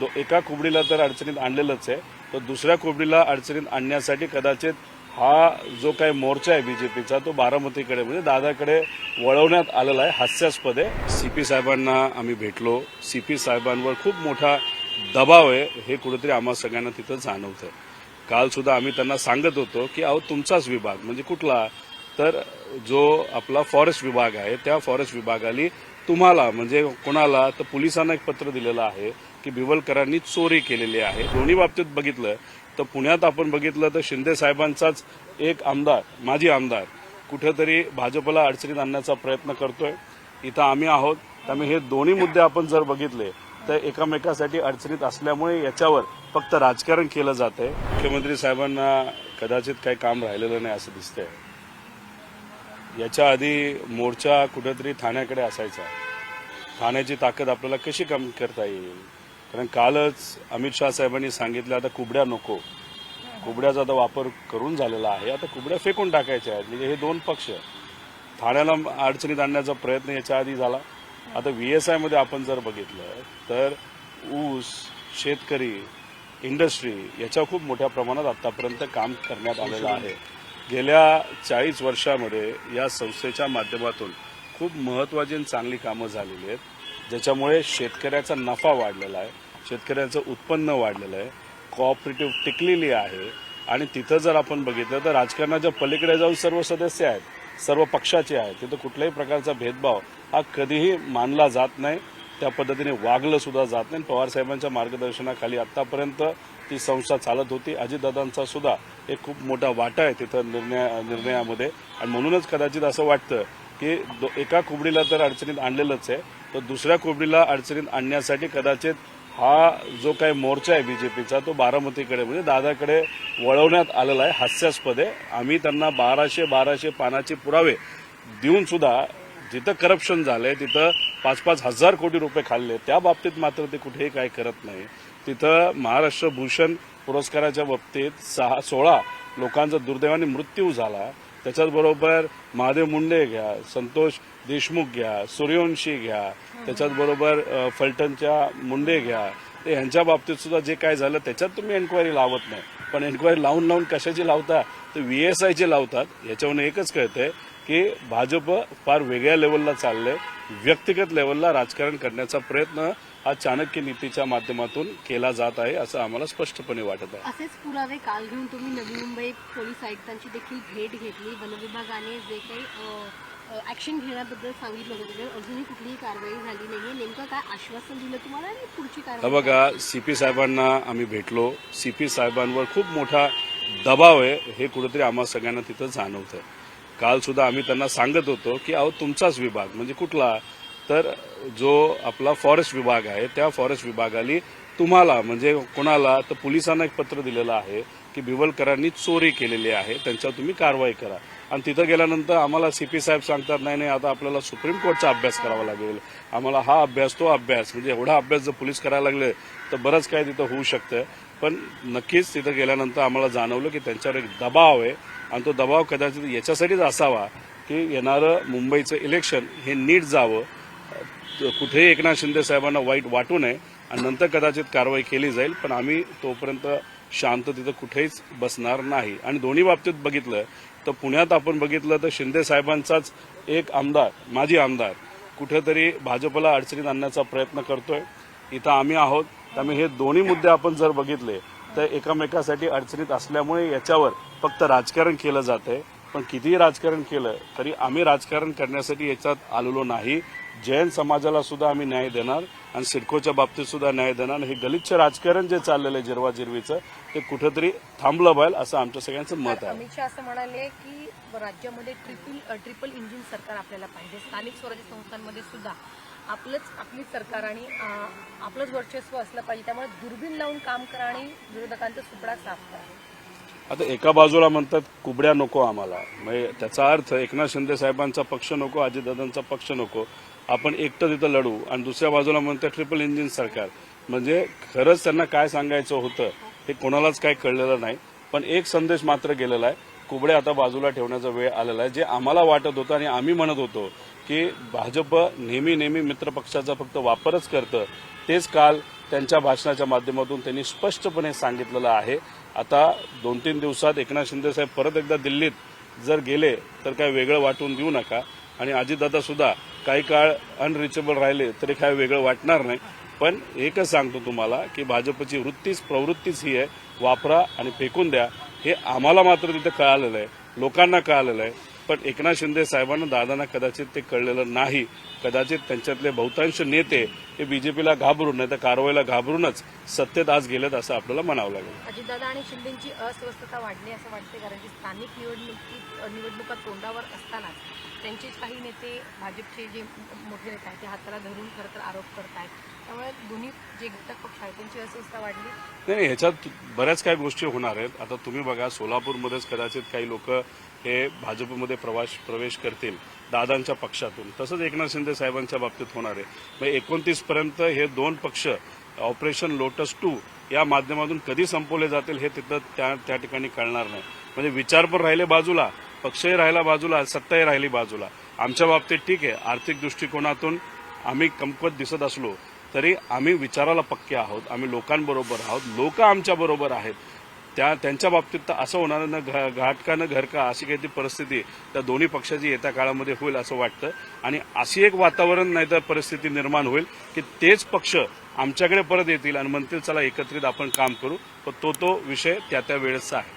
दो- एका कोबडीला तर अडचणीत आणलेलंच आहे. तर दुसऱ्या कोबडीला अडचणीत आणण्यासाठी कदाचित हा जो काही मोर्चा आहे बीजेपीचा तो बारामतीकडे म्हणजे दादाकडे वळवण्यात आलेला आहे. हास्यास्पद आहे. सीपी साहेबांना आम्ही भेटलो. सीपी साहेबांवर खूप मोठा दबाव आहे. हे कुठेतरी आम्हा सगळ्यांना तिथं जाणवतं काल सुद्धा आम्ही त्यांना सांगत होतो की अहो तुमचाच विभाग म्हणजे कुठला? तर जो आपला फॉरेस्ट विभाग आहे त्या फॉरेस्ट विभागाली तुम्हाला म्हणजे कोणाला तर पोलिसांना एक पत्र दिलेलं आहे की बिवलकरांनी चोरी केलेली आहे. दोन्ही बाबतीत बघितलं तर पुण्यात आपण बघितलं तर शिंदे साहेबांचाच एक आमदार माजी आमदार कुठेतरी भाजपला अडचणीत आणण्याचा प्रयत्न करतोय. इथं आम्ही आहोत. त्यामुळे हे दोन्ही मुद्दे आपण जर बघितले तर एकामेकासाठी अडचणीत असल्यामुळे याच्यावर फक्त राजकारण केलं जात आहे मुख्यमंत्री साहेबांना कदाचित काही काम राहिलेलं नाही असं दिसतंय. याच्या आधी मोर्चा कुठेतरी ठाण्याकडे असायचा. ठाण्याची ताकद आपल्याला कशी कमी करता येईल? कारण कालच अमित शहा साहेबांनी सांगितलं आता कुबड्या नको. कुबड्याचा आता वापर करून झालेला आहे. आता कुबड्या फेकून टाकायच्या आहेत. म्हणजे हे दोन पक्ष. ठाण्याला अडचणीत आणण्याचा प्रयत्न याच्या आधी झाला. आता व्ही एस आयमध्ये आपण जर बघितलं तर ऊस शेतकरी इंडस्ट्री याच्या खूप मोठ्या प्रमाणात आतापर्यंत काम करण्यात आलेलं आहे. गेल्या चाळीस वर्षामध्ये या संस्थेच्या माध्यमातून खूप महत्त्वाची आणि चांगली कामं झालेली आहेत. ज्याच्यामुळे शेतकऱ्याचा नफा वाढलेला आहे शेतकऱ्याचं उत्पन्न वाढलेलं आहे कोऑपरेटिव्ह टिकलेली आहे. आणि तिथं जर आपण बघितलं तर राजकारणाच्या पलीकडे जाऊन सर्व सदस्य आहेत सर्व पक्षाचे आहेत. तिथं कुठल्याही प्रकारचा भेदभाव हा कधीही मानला जात नाही. त्या पद्धतीने वागलं सुद्धा जात नाही. पवार साहेबांच्या मार्गदर्शनाखाली आतापर्यंत ती संस्था चालत होती. अजितदादांचा सुद्धा एक खूप मोठा वाटा आहे तिथं निर्णय निर्णयामध्ये. आणि म्हणूनच कदाचित असं वाटतं की दो- एका कोबडीला तर अडचणीत आणलेलंच आहे. तर दुसऱ्या कोबडीला अडचणीत आणण्यासाठी कदाचित हा जो काही मोर्चा आहे बीजेपीचा तो बारामतीकडे म्हणजे दादाकडे वळवण्यात आलेला आहे. हास्यास्पद आहे. आम्ही त्यांना बाराशे बाराशे पानाचे पुरावे देऊन सुद्धा जिथं करप्शन झालंय तिथं पाच पाच हजार कोटी रुपये खाल्ले. त्या बाबतीत मात्र ते कुठेही काय करत नाही. तिथं महाराष्ट्र भूषण पुरस्काराच्या बाबतीत सहा सोळा लोकांचा दुर्दैवाने मृत्यू झाला. त्याच्याचबरोबर महादेव मुंडे घ्या संतोष देशमुख घ्या सूर्यवंशी घ्या त्याच्याचबरोबर फलटणच्या मुंडे घ्या. ते ह्यांच्या बाबतीत सुद्धा जे काय झालं त्याच्यात तुम्ही एन्क्वायरी लावत नाही. पण एन्क्वायरी लावून लावून कशाची लावता? तर व्ही एस आयची लावतात. याच्यावरून एकच कळतंय की भाजप फार वेगळ्या लेवलला चाललंय. व्यक्तिगत लेवलला राजकारण करण्याचा प्रयत्न हा चाणक्य नीतीच्या माध्यमातून केला जात आहे असं आम्हाला स्पष्टपणे वाटत आहे. असेच पुरावे काल घेऊन तुम्ही नवी मुंबई पोलीस आयुक्तांची देखील भेट घेतली. वनविभागाने जे काही ऍक्शन घेण्याबद्दल सांगितलं होतं अजूनही कुठलीही कारवाई झाली नाहीये. नेमकं काय आश्वासन दिलं तुम्हाला आणि पुढची कारवाई बघा सीपी साहेबांना आम्ही भेटलो. सीपी साहेबांवर खूप मोठा दबाव आहे हे कुठेतरी आम्हा सगळ्यांना तिथं जाणवतं काल सुद्धा आम्ही त्यांना सांगत होतो की अहो तुमचाच विभाग म्हणजे कुठला? तर जो आपला फॉरेस्ट विभाग आहे त्या फॉरेस्ट विभागाली तुम्हाला म्हणजे कोणाला तर पोलिसांना एक पत्र दिलेलं आहे की बिवलकरांनी चोरी केलेली आहे त्यांच्यावर तुम्ही कारवाई करा. आणि तिथं गेल्यानंतर आम्हाला सी पी साहेब सांगतात नाही नाही आता आपल्याला सुप्रीम कोर्टचा अभ्यास करावा लागेल. आम्हाला हा अभ्यास तो अभ्यास. म्हणजे एवढा अभ्यास जर पोलीस करायला लागले तर बरंच काय तिथं होऊ शकतं. पण नक्कीच तिथं गेल्यानंतर आम्हाला जाणवलं की त्यांच्यावर एक दबाव आहे. आणि तो दबाव कदाचित याच्यासाठीच असावा की येणारं मुंबईचं इलेक्शन हे नीट जावं. कुठेही एकनाथ शिंदे साहेबांना वाईट वाटू नये आणि नंतर कदाचित कारवाई केली जाईल. पण आम्ही तोपर्यंत शांत तिथं कुठेच बसणार नाही. आणि दोन्ही बाबतीत बघितलं तर पुण्यात आपण बघितलं तर शिंदे साहेबांचाच एक आमदार माजी आमदार कुठेतरी भाजपला अडचणीत आणण्याचा प्रयत्न करतोय. इथं आम्ही आहोत. त्यामुळे हे दोन्ही मुद्दे आपण जर बघितले तर एकामेकासाठी अडचणीत असल्यामुळे याच्यावर फक्त राजकारण केलं जात आहे पण कितीही राजकारण केलं तरी आम्ही राजकारण करण्यासाठी याच्यात आलेलो नाही. जैन समाजाला सुद्धा आम्ही न्याय देणार आणि सिडकोच्या बाबतीत सुद्धा न्याय देणार. हे गलिच्छ राजकारण जे चाललेलं आहे जिरवा जिरवीचं ते कुठेतरी थांबलं पाहिजे असं आमच्या सगळ्यांचं मत आहे. अमित शहा असं म्हणाले की राज्यामध्ये ट्रिपल ट्रिपल इंजिन सरकार आपल्याला पाहिजे. स्थानिक स्वराज्य संस्थांमध्ये सुद्धा आपलंच आपली सरकार आणि आपलंच वर्चस्व असलं पाहिजे. त्यामुळे दुर्बीण लावून काम करा आणि विरोधकांचा सुपडा साफ करा. आता एका बाजूला म्हणतात कुबड्या नको आम्हाला. म्हणजे त्याचा अर्थ एकनाथ शिंदे साहेबांचा पक्ष नको अजितदादांचा पक्ष नको. आपण एकटं तिथं लढू. आणि दुसऱ्या बाजूला म्हणतं ट्रिपल इंजिन सरकार. म्हणजे खरंच त्यांना काय सांगायचं होतं हे कोणालाच काय कळलेलं नाही. पण एक संदेश मात्र गेलेला आहे. कुबड्या आता बाजूला ठेवण्याचा वेळ आलेला आहे. जे आम्हाला वाटत होतं आणि आम्ही म्हणत होतो की भाजप नेहमी नेहमी मित्रपक्षाचा फक्त वापरच करतं. तेच काल त्यांच्या भाषणाच्या माध्यमातून त्यांनी स्पष्टपणे सांगितलेलं आहे. आता दोन तीन दिवसात एकनाथ शिंदे साहेब परत एकदा दिल्लीत जर गेले तर काय वेगळं वाटून देऊ नका. आणि अजितदादा सुद्धा काही काळ अनरिचेबल राहिले तरी काय वेगळं वाटणार नाही. पण एकच सांगतो तुम्हाला की भाजपची वृत्तीच प्रवृत्तीच ही आहे. वापरा आणि फेकून द्या. हे आम्हाला मात्र तिथं कळालेलं आहे. लोकांना कळालेलं आहे. पण एकनाथ शिंदे साहेबांना दादांना कदाचित ते कळलेलं नाही. कदाचित त्यांच्यातले बहुतांश नेते हे बीजेपीला घाबरून नाही तर कारवाईला घाबरूनच सत्तेत आज गेलेत असं आपल्याला म्हणावं लागेल. अजितदादा आणि शिंदेची अस्वस्थता वाढली असं वाटते कारण की स्थानिक निवडणुकीत निवडणुका तोंडावर असतानाच त्यांचेच काही नेते भाजपचे जे मोठे नेते आहेत ते हाताला धरून खरं तर आरोप करत आहेत त्यामुळे दोन्ही जे घटक पक्ष आहेत त्यांची अस्वस्थता वाढली. नाही नाही ह्याच्यात बऱ्याच काही गोष्टी होणार आहेत. आता तुम्ही बघा सोलापूरमध्येच कदाचित काही लोक हे भाजपमध्ये प्रवास प्रवेश करतील दादांच्या पक्षातून. तसंच एकनाथ शिंदे साहेबांच्या बाबतीत होणार आहे. म्हणजे एकोणतीस पर्यंत हे दोन पक्ष ऑपरेशन लोटस टू या माध्यमातून कधी संपवले जातील हे तिथं त्या त्या ठिकाणी कळणार नाही. म्हणजे विचार पण राहिले बाजूला पक्षही राहिला बाजूला सत्ताही राहिली बाजूला. आमच्या बाबतीत ठीक आहे आर्थिक दृष्टिकोनातून आम्ही कमकुवत दिसत असलो तरी आम्ही विचाराला पक्के आहोत आम्ही लोकांबरोबर आहोत लोक आमच्याबरोबर आहेत. त्या त्यांच्या बाबतीत तर असं होणार ना घ- घाटकानं घर का अशी काही ती परिस्थिती त्या दोन्ही पक्षाची येत्या काळामध्ये होईल असं वाटतं. आणि अशी एक वातावरण नाही तर परिस्थिती निर्माण होईल की तेच पक्ष आमच्याकडे परत येतील आणि म्हणतील चला एकत्रित आपण काम करू. पण तो तो विषय त्या त्या वेळेचा आहे.